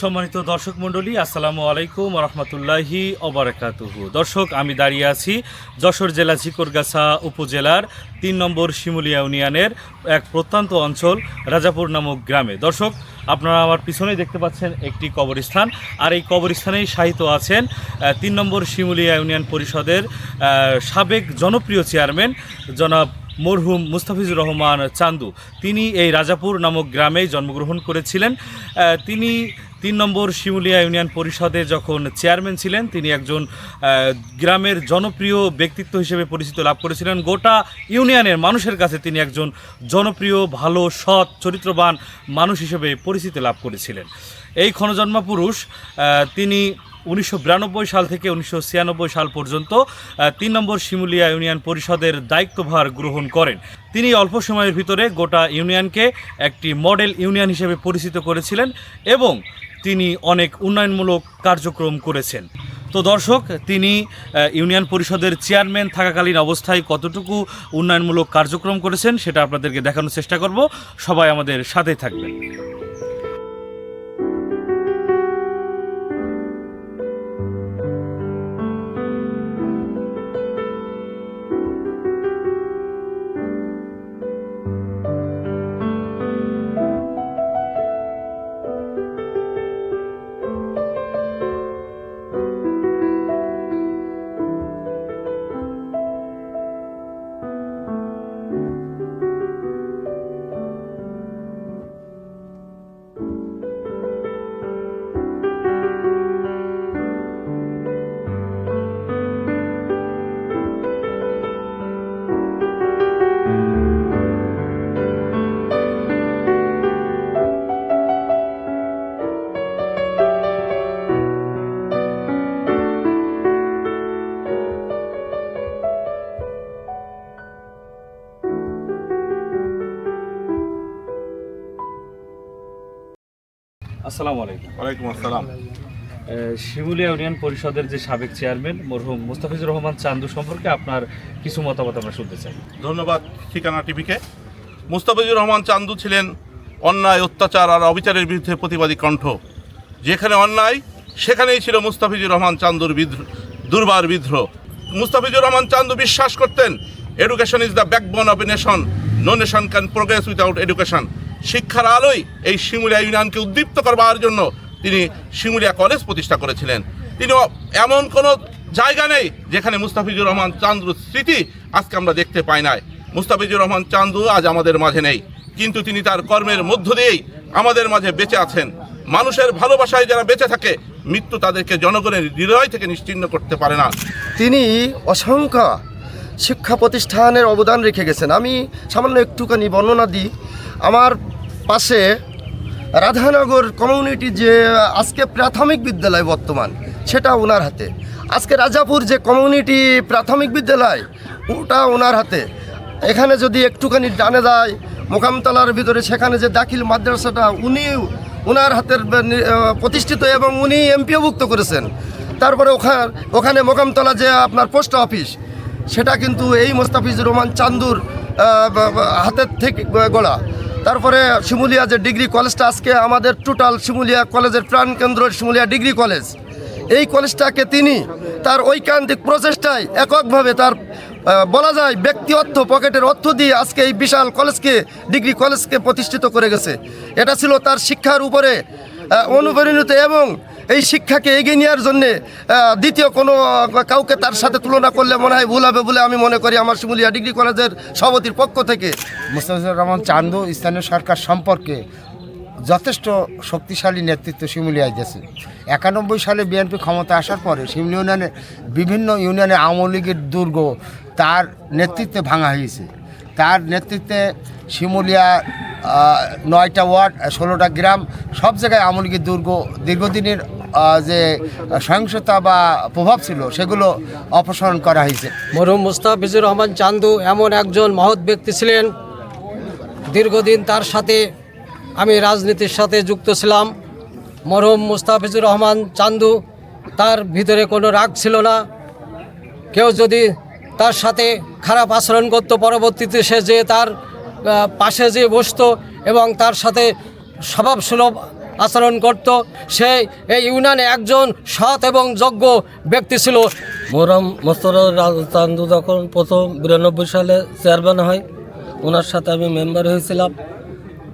সম্মানিত দর্শক মণ্ডলী, আসসালামু আলাইকুম রহমতুল্লাহি অবরাকাতুহু দর্শক, আমি দাঁড়িয়ে আছি যশোর জেলা ঝিকরগাছা উপজেলার তিন নম্বর শিমুলিয়া ইউনিয়নের এক প্রত্যন্ত অঞ্চল, রাজাপুর নামক গ্রামে। দর্শক, আপনারা আমার পিছনেই দেখতে পাচ্ছেন একটি কবরস্থান। আর এই কবরস্থানেই সাহিত্য আছেন তিন নম্বর শিমুলিয়া ইউনিয়ন পরিষদের সাবেক জনপ্রিয় চেয়ারম্যান জনাব মরহুম মুস্তাফিজুর রহমান চান্দু। তিনি এই রাজাপুর নামক গ্রামেই জন্মগ্রহণ করেছিলেন। তিনি তিন নম্বর শিমুলিয়া ইউনিয়ন পরিষদে যখন চেয়ারম্যান ছিলেন, তিনি একজন গ্রামের জনপ্রিয় ব্যক্তিত্ব হিসেবে পরিচিত লাভ করেছিলেন। গোটা ইউনিয়নের মানুষের কাছে তিনি একজন জনপ্রিয়, ভালো, সৎ, চরিত্রবান মানুষ হিসেবে পরিচিতি লাভ করেছিলেন। এই ক্ষণজন্মা পুরুষ তিনি উনিশশো বিরানব্বই সাল থেকে উনিশশো ছিয়ানব্বই সাল পর্যন্ত তিন নম্বর শিমুলিয়া ইউনিয়ন পরিষদের দায়িত্বভার গ্রহণ করেন। তিনি অল্প সময়ের ভিতরে গোটা ইউনিয়নকে একটি মডেল ইউনিয়ন হিসেবে পরিচিত করেছিলেন এবং তিনি অনেক উন্নয়নমূলক কার্যক্রম করেছেন। তো দর্শক, তিনি ইউনিয়ন পরিষদের চেয়ারম্যান থাকাকালীন অবস্থায় কতটুকু উন্নয়নমূলক কার্যক্রম করেছেন সেটা আপনাদেরকে দেখানোর চেষ্টা করব। সবাই আমাদের সাথে থাকবেন। আসসালামু আলাইকুম। ওয়ালাইকুম আসসালাম। শিমুলিয়া ইউনিয়ন পরিষদের যে সাবেক চেয়ারম্যান মরহুম মুস্তাফিজুর রহমান চান্দু সম্পর্কে আপনার কিছু মতামত আমরা শুনতে চাই। ধন্যবাদ ঠিকানা টিভিকে। মুস্তাফিজুর রহমান চান্দু ছিলেন অন্যায় অত্যাচার আর অবিচারের বিরুদ্ধে প্রতিবাদী কণ্ঠ। যেখানে অন্যায় সেখানেই ছিল মুস্তাফিজুর রহমান চান্দুর বিদ্রোহ দুর্বার বিদ্রোহ। মুস্তাফিজুর রহমান চান্দু বিশ্বাস করতেন education is the backbone of a nation no nation can progress without education শিক্ষার আলোয় এই শিমুলিয়া ইউনিয়নকে উদ্দীপ্ত করবার জন্য তিনি শিমুলিয়া কলেজ প্রতিষ্ঠা করেছিলেন। তিনি এমন কোনো জায়গা নেই যেখানে মুস্তাফিজুর রহমান চান্দুর স্মৃতি আজকে আমরা দেখতে পাই নাই। মুস্তাফিজুর রহমান চান্দু আজ আমাদের মাঝে নেই। কিন্তু তিনি তার কর্মের মধ্য দিয়েই আমাদের মাঝে বেঁচে আছেন। মানুষের ভালোবাসায় যারা বেঁচে থাকে, মৃত্যু তাদেরকে জনগণের হৃদয় থেকে নিশ্চিন্ন করতে পারে না। তিনি অসংখ্য শিক্ষা প্রতিষ্ঠানের অবদান রেখে গেছেন। আমি সামান্য একটুখানি বর্ণনা দিই। আমার পাশে রাধানগর কমিউনিটি যে আজকে প্রাথমিক বিদ্যালয় বর্তমান, সেটা ওনার হাতে। আজকে রাজাপুর যে কমিউনিটি প্রাথমিক বিদ্যালয়, ওটা ওনার হাতে। এখানে যদি একটুখানি ডানে যায়, মোকামতলার ভিতরে সেখানে যে দাখিল মাদ্রাসাটা, উনি ওনার হাতের প্রতিষ্ঠিত এবং উনি এমপিওভুক্ত করেছেন। তারপরে ওখানে ওখানে মোকামতলা যে আপনার পোস্ট অফিস, সেটা কিন্তু এই মোস্তাফিজুর রহমান চান্দুর হাতের থেকে গড়া তারপরে শিমুলিয়া যে ডিগ্রি কলেজটা, আজকে আমাদের টোটাল শিমুলিয়া কলেজের প্রাণকেন্দ্র শিমুলিয়া ডিগ্রি কলেজ। এই কলেজটাকে তিনি তার ঐকান্তিক প্রচেষ্টায় এককভাবে তার বলা যায় ব্যক্তি অর্থ পকেটের অর্থ দিয়ে আজকে এই বিশাল কলেজকে, ডিগ্রি কলেজকে প্রতিষ্ঠিত করে গেছে। এটা ছিল তার শিক্ষার উপরে অনুপ্রাণিত এবং এই শিক্ষাকে এগিয়ে নেওয়ার জন্যে দ্বিতীয় কোনো কাউকে তার সাথে তুলনা করলে মনে হয় ভুল হবে বলে আমি মনে করি আমার শিমুলিয়া ডিগ্রি কলেজের সভাপতির পক্ষ থেকে। মুস্তাফিজুর রহমান চান্দু স্থানীয় সরকার সম্পর্কে যথেষ্ট শক্তিশালী নেতৃত্ব শিমুলিয়ায় গেছে। একানব্বই সালে বিএনপি ক্ষমতা আসার পরে শিমুলি ইউনিয়নের বিভিন্ন ইউনিয়নে আওয়ামী লীগের দুর্গ তার নেতৃত্বে ভাঙা হয়েছে। তার নেতৃত্বে শিমুলিয়া নয়টা ওয়ার্ড, ষোলোটা গ্রাম সব জায়গায় আওয়ামী লীগের দুর্গ দীর্ঘদিনের যে সহিংসতা বা প্রভাব ছিল, সেগুলো অপসারণ করা হয়েছে। মরহুম মুস্তাফিজুর রহমান চান্দু এমন একজন মহৎ ব্যক্তি ছিলেন। দীর্ঘদিন তার সাথে আমি রাজনীতির সাথে যুক্ত ছিলাম। মরহুম মুস্তাফিজুর রহমান চান্দু, তার ভিতরে কোনো রাগ ছিল না। কেউ যদি তার সাথে খারাপ আচরণ করতো, পরবর্তীতে সে যে তার পাশে যে বসত এবং তার সাথে স্বভাব সুলভ আচরণ করত। সেই এই ইউনিয়নে একজন সৎ এবং যোগ্য ব্যক্তি ছিল। মোহরম মোস্তর চান্দু যখন প্রথম বিরানব্বই সালে চেয়ারম্যান হয়, ওনার সাথে আমি মেম্বার হয়েছিলাম।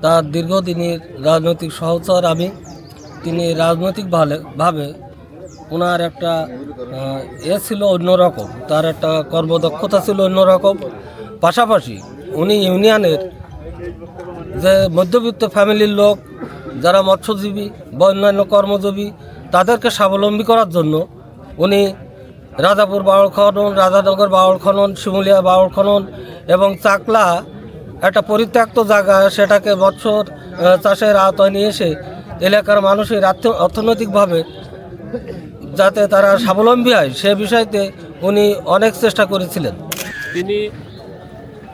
তার দীর্ঘদিনের রাজনৈতিক সহচর আমি। তিনি রাজনৈতিকভাবে ভাবে ওনার একটা এ ছিল অন্যরকম তার একটা কর্মদক্ষতা ছিল অন্যরকম পাশাপাশি উনি ইউনিয়নের যে মধ্যবিত্ত ফ্যামিলির লোক যারা মৎস্যজীবী বা অন্যান্য কর্মজীবী তাদেরকে স্বাবলম্বী করার জন্য উনি রাজাপুর বাউল খনন রাজানগর বাউল খনন শিমুলিয়া বাউল খনন এবং চাকলা একটা পরিত্যক্ত জায়গা সেটাকে মৎস্যর আহ, চাষের আওতায় নিয়ে এসে এলাকার মানুষের অর্থনৈতিকভাবে যাতে তারা স্বাবলম্বী হয় সে বিষয়তে উনি অনেক চেষ্টা করেছিলেন। তিনি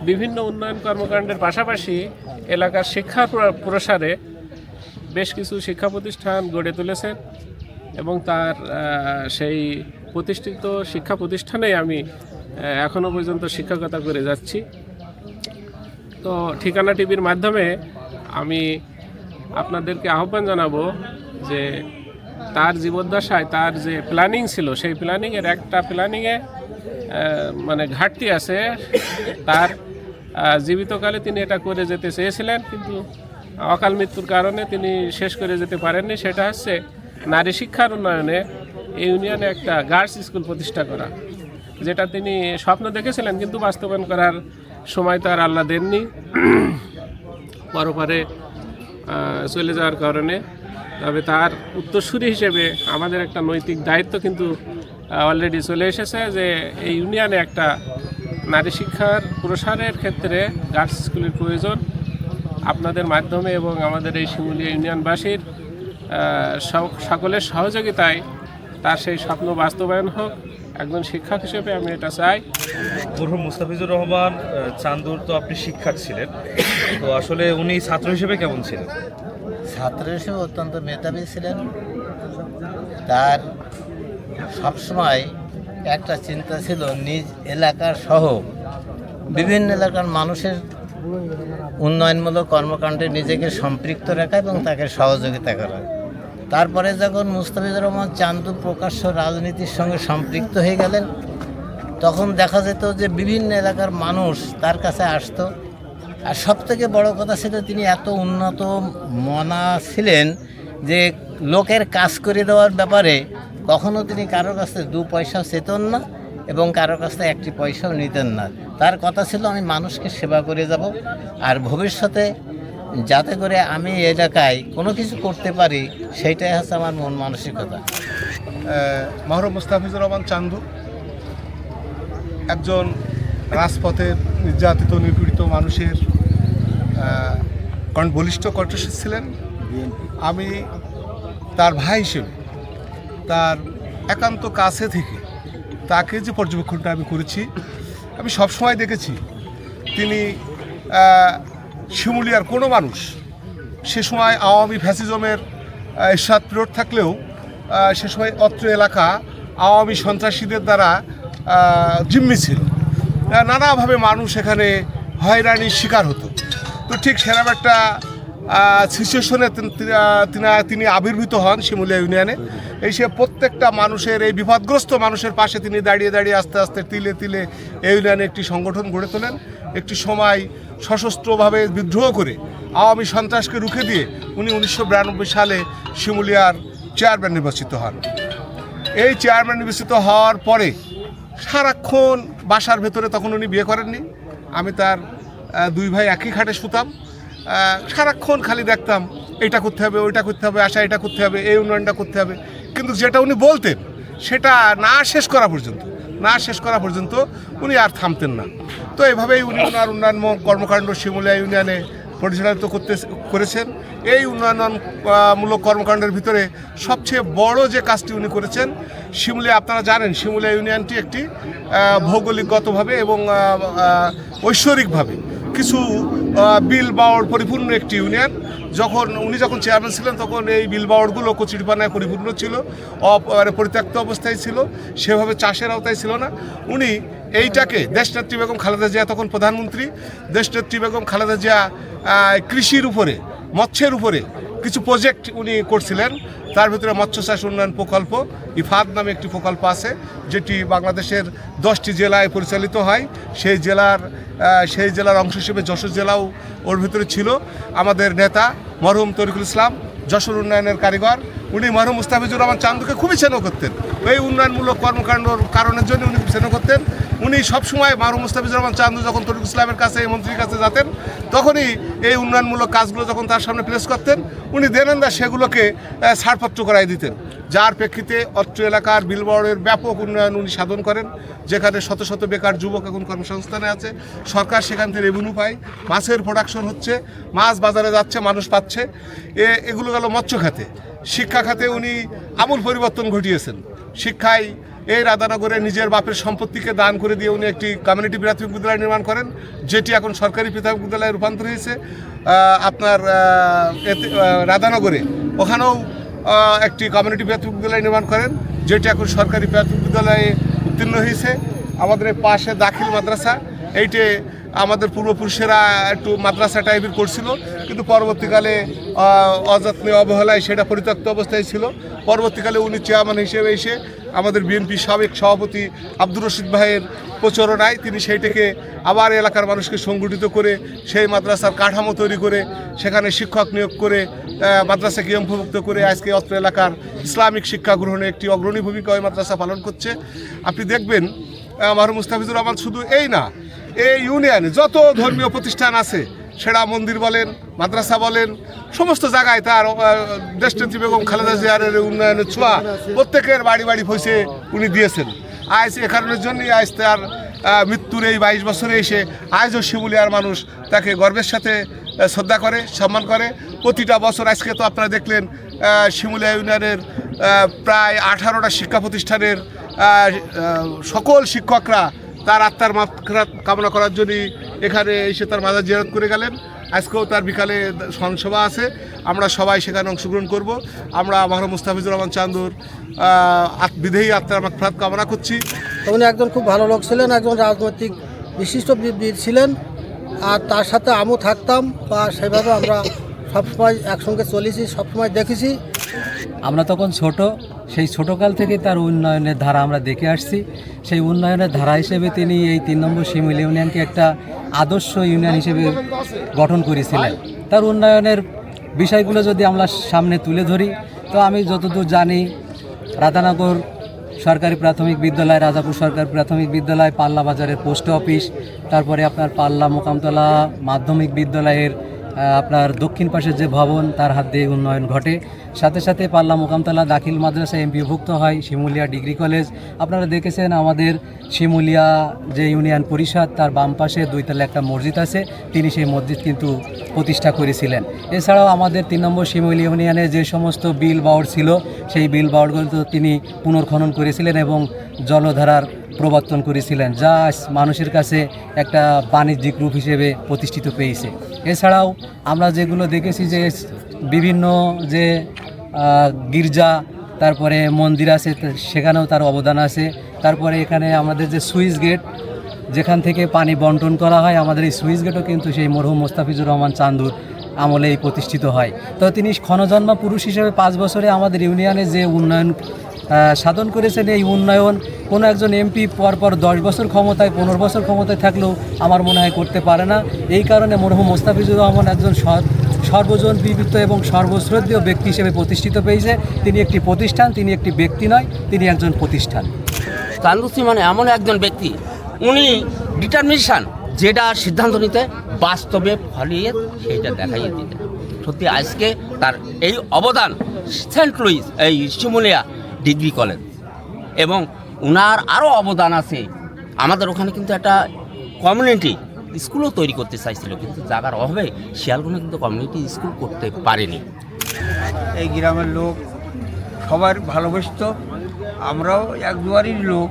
বিভিন্ন উন্নয়ন কর্মকাণ্ডের পাশাপাশি এলাকার শিক্ষা প্রসারে বেশ কিছু শিক্ষা প্রতিষ্ঠান গড়ে তুলেছেন এবং তার সেই প্রতিষ্ঠিত শিক্ষা প্রতিষ্ঠানে আমি এখনও পর্যন্ত শিক্ষকতা করে যাচ্ছি। তো ঠিকানা টিভির মাধ্যমে আমি আপনাদেরকে আহ্বান জানাব যে তার জীবদ্দশায় তার যে প্ল্যানিং ছিল, সেই প্ল্যানিংয়ের একটা প্ল্যানিংয়ে মানে ঘাটতি আছে। তার জীবিতকালে তিনি এটা করে যেতে চেয়েছিলেন, কিন্তু অকাল মৃত্যুর কারণে তিনি শেষ করে যেতে পারেননি। সেটা হচ্ছে নারী শিক্ষার উন্নয়নে ইউনিয়নে একটা গার্লস স্কুল প্রতিষ্ঠা করা, যেটা তিনি স্বপ্ন দেখেছিলেন কিন্তু বাস্তবায়ন করার সময় তো আর আল্লাহ দেননি। পরপরে চলে যাওয়ার কারণে। তবে তার উত্তরসূরি হিসেবে আমাদের একটা নৈতিক দায়িত্ব কিন্তু অলরেডি চলে এসেছে যে এই ইউনিয়নে একটা নারী শিক্ষার প্রসারের ক্ষেত্রে গার্লস স্কুলের প্রয়োজন। আপনাদের মাধ্যমে এবং আমাদের এই শিমুলিয়া ইউনিয়নবাসীর সকলের সহযোগিতায় তার সেই স্বপ্ন বাস্তবায়ন হোক। একজন শিক্ষক হিসেবে আমি এটা চাই। মরহুম মুস্তাফিজুর রহমান চান্দুর তো আপনি শিক্ষক ছিলেন। তো আসলে উনি ছাত্র হিসেবে কেমন ছিলেন? ছাত্র হিসেবে অত্যন্ত মেধাবী ছিলেন। তার সবসময় একটা চিন্তা ছিল নিজ এলাকার সহ বিভিন্ন এলাকার মানুষের উন্নয়নমূলক কর্মকাণ্ডে নিজেকে সম্পৃক্ত রাখা এবং তাকে সহযোগিতা করা। তারপরে যখন মুস্তাফিজুর রহমান চান্দু প্রকাশ্য রাজনীতির সঙ্গে সম্পৃক্ত হয়ে গেলেন, তখন দেখা যেত যে বিভিন্ন এলাকার মানুষ তার কাছে আসতো। আর সব থেকে বড় কথা ছিল তিনি এত উন্নত মনা ছিলেন যে লোকের কাজ করে দেওয়ার ব্যাপারে কখনো তিনি কারোর কাছে দু পয়সাও চেতন না এবং কারোর কাছ একটি পয়সাও নিতেন না। তার কথা ছিল আমি মানুষকে সেবা করে যাব আর ভবিষ্যতে যাতে করে আমি এলাকায় কোনো কিছু করতে পারি সেইটাই হচ্ছে আমার মন মানসিকতা। মহরম মুস্তাফিজুর রহমান চান্দু একজন রাজপথে নির্যাতিত নিপীড়িত মানুষের কারণ বলিষ্ঠ কণ্ঠস্বর ছিলেন। আমি তার ভাই হিসেবে তার একান্ত কাছে থেকে তাকে যে পর্যবেক্ষণটা আমি করেছি আমি সবসময় দেখেছি। তিনি শিমুলিয়ার কোনো মানুষ সে সময় আওয়ামী ফ্যাসিজমের এরশাদ পিরিয়ড থাকলেও সে সময় অত্র এলাকা আওয়ামী সন্ত্রাসীদের দ্বারা জিম্মি ছিল। নানাভাবে মানুষ এখানে হয়রানির শিকার হতো। তো ঠিক সেরকম একটা সিচুয়েশনে তিনি আবির্ভূত হন শিমুলিয়া ইউনিয়নে। এই সে প্রত্যেকটা মানুষের, এই বিপদগ্রস্ত মানুষের পাশে তিনি দাঁড়িয়ে দাঁড়িয়ে আস্তে আস্তে তিলে তিলে এই ইউনিয়নে একটি সংগঠন গড়ে তোলেন। একটি সময় সশস্ত্রভাবে বিদ্রোহ করে আওয়ামী সন্ত্রাসকে রুখে দিয়ে উনি উনিশশো বিরানব্বই সালে শিমুলিয়ার চেয়ারম্যান নির্বাচিত হন। এই চেয়ারম্যান নির্বাচিত হওয়ার পরে সারাক্ষণ বাসার ভেতরে তখন উনি বিয়ে করেননি। আমি তার দুই ভাই একই খাটে শুতাম। সারাক্ষণ খালি দেখতাম, এটা করতে হবে, ওইটা করতে হবে, আশা এটা করতে হবে, এই উন্নয়নটা করতে হবে। কিন্তু যেটা উনি বলতেন, সেটা না শেষ করা পর্যন্ত, না শেষ করা পর্যন্ত উনি আর থামতেন না। তো এভাবেই উনি ওনার উন্নয়ন কর্মকাণ্ড শিমুলিয়া ইউনিয়নে পরিচালিত করতে করেছেন। এই উন্নয়নমূলক কর্মকাণ্ডের ভিতরে সবচেয়ে বড় যে কাজটি উনি করেছেন, শিমুলিয়া, আপনারা জানেন, শিমুলিয়া ইউনিয়নটি একটি ভৌগোলিকগতভাবে এবং ঐশ্বরিকভাবে কিছু বিল বাওয়ার পরিপূর্ণ একটি ইউনিয়ন। যখন উনি যখন চেয়ারম্যান ছিলেন, তখন এই বিল বাওয়ারগুলো কচুরিপানায় পরিপূর্ণ ছিল মানে পরিত্যক্ত অবস্থায় ছিল, সেভাবে চাষের আওতায় ছিল না। উনি এইটাকে, দেশনেত্রী বেগম খালেদা জিয়া তখন প্রধানমন্ত্রী, দেশনেত্রী বেগম খালেদা জিয়া কৃষির উপরে, মৎস্যের উপরে কিছু প্রজেক্ট উনি করছিলেন। তার ভিতরে মৎস্য চাষ উন্নয়ন প্রকল্প, ইফাদ নামে একটি প্রকল্প আছে, যেটি বাংলাদেশের দশটি জেলায় পরিচালিত হয়। সেই জেলার সেই জেলার অংশ হিসেবে যশোর জেলাও ওর ভিতরে ছিল। আমাদের নেতা মরহুম তরিকুল ইসলাম, যশোর উন্নয়নের কারিগর উনি মরহুম মুস্তাফিজুর রহমান চান্দুকে খুবই স্নেহ করতেন। এই উন্নয়নমূলক কর্মকাণ্ডর কারণের জন্য উনি খুব স্নেহ করতেন। উনি সবসময় মরহুম মুস্তাফিজুর রহমান চান্দু যখন তরিকুল ইসলামের কাছে, এই মন্ত্রীর কাছে যেতেন, তখনই এই উন্নয়নমূলক কাজগুলো যখন তার সামনে প্লেস করতেন, উনি দেনেন্দা সেগুলোকে ছাড়পত্র করাই দিতেন। যার প্রেক্ষিতে অত্র এলাকার বিলবর্ডের ব্যাপক উন্নয়ন উনি সাধন করেন, যেখানে শত শত বেকার যুবক এখন কর্মসংস্থানে আছে। সরকার সেখান থেকে রেভিনিউ পায়। মাছের প্রোডাকশন হচ্ছে, মাছ বাজারে যাচ্ছে, মানুষ পাচ্ছে। এগুলো গেল মৎস্য খাতে। শিক্ষা খাতে উনি আমূল পরিবর্তন ঘটিয়েছেন। শিক্ষায় এই রাধানগরে নিজের বাপের সম্পত্তিকে দান করে দিয়ে উনি একটি কমিউনিটি প্রাথমিক বিদ্যালয় নির্মাণ করেন, যেটি এখন সরকারি প্রাথমিক বিদ্যালয়ে রূপান্তর হয়েছে। আপনার রাধানগরে। ওখানেও একটি কমিউনিটি প্রাথমিক বিদ্যালয় নির্মাণ করেন, যেটি এখন সরকারি প্রাথমিক বিদ্যালয়ে উত্তীর্ণ হয়েছে। আমাদের পাশে দাখিল মাদ্রাসা, এইটে আমাদের পূর্বপুরুষেরা একটু মাদ্রাসা টাইপের করছিল, কিন্তু পরবর্তীকালে অযত্নে অবহেলায় সেটা পরিত্যক্ত অবস্থায় ছিল। পরবর্তীকালে উনি চেয়ারম্যান হিসেবে এসে আমাদের বিএনপি সাবেক সভাপতি আব্দুর রশিদ ভাইয়ের প্রচারণায় তিনি সেইটাকে আবার এলাকার মানুষকে সংগঠিত করে সেই মাদ্রাসার কাঠামো তৈরি করে, সেখানে শিক্ষক নিয়োগ করে মাদ্রাসাকে অন্তর্ভুক্ত করে আজকে অত্র এলাকার ইসলামিক শিক্ষা গ্রহণে একটি অগ্রণী ভূমিকা ওই মাদ্রাসা পালন করছে। আপনি দেখবেন আমার মুস্তাফিজুর রহমান শুধু এই না এই ইউনিয়নে, যত ধর্মীয় প্রতিষ্ঠান আছে, সেরা মন্দির বলেন, মাদ্রাসা বলেন, সমস্ত জায়গায় তার দেশনেত্রী বেগম খালেদা জিয়ারের উন্নয়নের ছোঁয়া প্রত্যেকের বাড়ি বাড়ি পৌঁছে উনি দিয়েছেন। আজ এ কারণের জন্যই আজ তার মৃত্যুর এই বাইশ বছরে এসে আজও শিমুলিয়ার মানুষ তাকে গর্বের সাথে শ্রদ্ধা করে, সম্মান করে। প্রতিটা বছর আজকে তো আপনারা দেখলেন শিমুলিয়া ইউনিয়নের প্রায় আঠারোটা শিক্ষা প্রতিষ্ঠানের সকল শিক্ষকরা তার আত্মার মাফরাত কামনা করার জন্য এখানে এসে তার মাজার জিয়ারত করে গেলেন। আজকেও তার বিকালে সভা আছে। আমরা সবাই সেখানে অংশগ্রহণ করব। আমরা মহরম মুস্তাফিজুর রহমান চান্দুর বিদেহী আত্মার মাফরাত কামনা করছি। উনি একজন খুব ভালো লোক ছিলেন একজন রাজনৈতিক বিশিষ্ট ছিলেন। আর তার সাথে আমিও থাকতাম বা সেভাবে আমরা সবসময় একসঙ্গে চলেছি সবসময় দেখেছি। আমরা তখন ছোট সেই ছোটকাল থেকে তার উন্নয়নের ধারা আমরা দেখে আসছি। সেই উন্নয়নের ধারা হিসেবে তিনি এই তিন নম্বর শিমুল ইউনিয়নকে একটা আদর্শ ইউনিয়ন হিসেবে গঠন করেছিলেন। তার উন্নয়নের বিষয়গুলো যদি আমরা সামনে তুলে ধরি, তো আমি যতদূর জানি, রাধানগর সরকারি প্রাথমিক বিদ্যালয়, রাজাপুর সরকারি প্রাথমিক বিদ্যালয়, পাল্লা বাজারের পোস্ট অফিস, তারপরে আপনার পাল্লা, মোকামতলা মাধ্যমিক বিদ্যালয়ের আপনার দক্ষিণ পাশের যে ভবন, তার হাত দিয়ে উন্নয়ন ঘটে। সাথে সাথে পাল্লা মোকামতলা দাখিল মাদ্রাসা এমপিভুক্ত হয়, শিমুলিয়া ডিগ্রি কলেজ। আপনারা দেখেছেন আমাদের শিমুলিয়া যে ইউনিয়ন পরিষদ, তার বাম পাশে দুইতলা একটা মসজিদ আছে। তিনি সেই মসজিদ কিন্তু প্রতিষ্ঠা করেছিলেন। এছাড়াও আমাদের তিন নম্বর শিমুলি ইউনিয়নে যে সমস্ত বিল বাউর ছিল, সেই বিল বাউরগুলো তিনি পুনর্খনন করেছিলেন এবং জলধারার প্রবর্তন করেছিলেন, যা মানুষের কাছে একটা বাণিজ্যিক রূপ হিসেবে প্রতিষ্ঠিত পেয়েছে। এছাড়াও আমরা যেগুলো দেখেছি যে বিভিন্ন যে গির্জা, তারপরে মন্দির আছে সেখানেও তার অবদান আছে। তারপরে এখানে আমাদের যে সুইচ গেট, যেখান থেকে পানি বন্টন করা হয়, আমাদের এই সুইচ গেটও কিন্তু সেই মরহুম মোস্তাফিজুর রহমান চান্দুর আমলেই প্রতিষ্ঠিত হয়। তো তিনি ক্ষণজন্মা পুরুষ হিসেবে পাঁচ বছরে আমাদের ইউনিয়নে যে উন্নয়ন সাধন করেছেন এই উন্নয়ন। কোনো একজন এমপি পরপর দশ বছর ক্ষমতায়, পনেরো বছর ক্ষমতায় থাকলেও আমার মনে হয় করতে পারে না। এই কারণে মরহুম মোস্তাফিজুর রহমান একজন সৎ- সর্বজন বিবিত এবং সর্বশ্রদ্ধীয় ব্যক্তি হিসেবে প্রতিষ্ঠিত পেয়েছে। তিনি একটি প্রতিষ্ঠান, তিনি একটি ব্যক্তি নয়, তিনি একজন প্রতিষ্ঠান। চান্দুসি মানে এমন একজন ব্যক্তি, উনি ডিটারমিনেশন যেটা সিদ্ধান্ত নিতে, বাস্তবে ফলিয়ে সেইটা দেখাইয়ে দিতেন। সত্যি আজকে তার এই অবদান সেন্ট লুইস, এই শিমুলিয়া ডিগ্রি কলেজ। এবং ওনার আরও অবদান আছে। আমাদের ওখানে কিন্তু একটা কমিউনিটি স্কুলও তৈরি করতে চাইছিল, কিন্তু জায়গার অভাবে শিয়ালগুলো কিন্তু কমিউনিটি স্কুল করতে পারেনি। এই গ্রামের লোক সবার ভালোবাসত, আমরাও এক দুয়ারই লোক,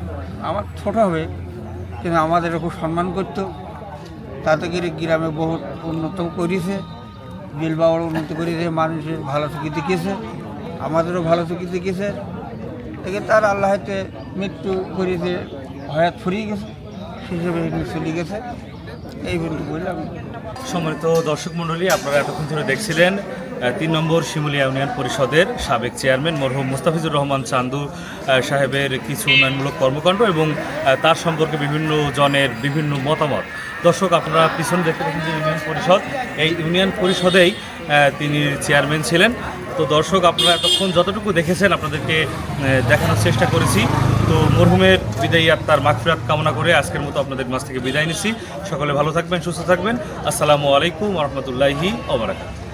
আমার ছোট হবে, কিন্তু আমাদের খুব সম্মান করতো। তাতে করে গ্রামে বহুত উন্নত করেছে বিলবাওয়ার উন্নত করেছে, মানুষের ভালো চোখে দেখিয়েছে, আমাদেরও ভালো চোখে দেখিয়েছে। থেকে তার আল্লাহতে মৃত্যু করেছে হয়াত ফুরিয়ে গেছে হিসেবে চলে গেছে। এই পর্যন্ত বললাম। সম্মানিত দর্শক মণ্ডলী, আপনারা এতক্ষণ ধরে দেখছিলেন তিন নম্বর শিমুলিয়া ইউনিয়ন পরিষদের সাবেক চেয়ারম্যান মরহুম মুস্তাফিজুর রহমান চান্দু সাহেবের কিছু উন্নয়নমূলক কর্মকাণ্ড এবং তার সম্পর্কে বিভিন্ন জনের বিভিন্ন মতামত। দর্শক, আপনারা পিছনে দেখতে পাচ্ছেন যে ইউনিয়ন পরিষদ, এই ইউনিয়ন পরিষদেই তিনি চেয়ারম্যান ছিলেন। তো দর্শক, আপনারা এতক্ষণ যতটুকু দেখেছেন আপনাদেরকে দেখানোর চেষ্টা করেছি। তো মরহুমের বিদায়ী আত্মার মাগফিরাত কামনা করে আজকের মতো আপনাদের মাছ থেকে বিদায় নিচ্ছি। সকলে ভালো থাকবেন, সুস্থ থাকবেন। আসসালামু আলাইকুম রহমতুল্লাহি ওবরাকাত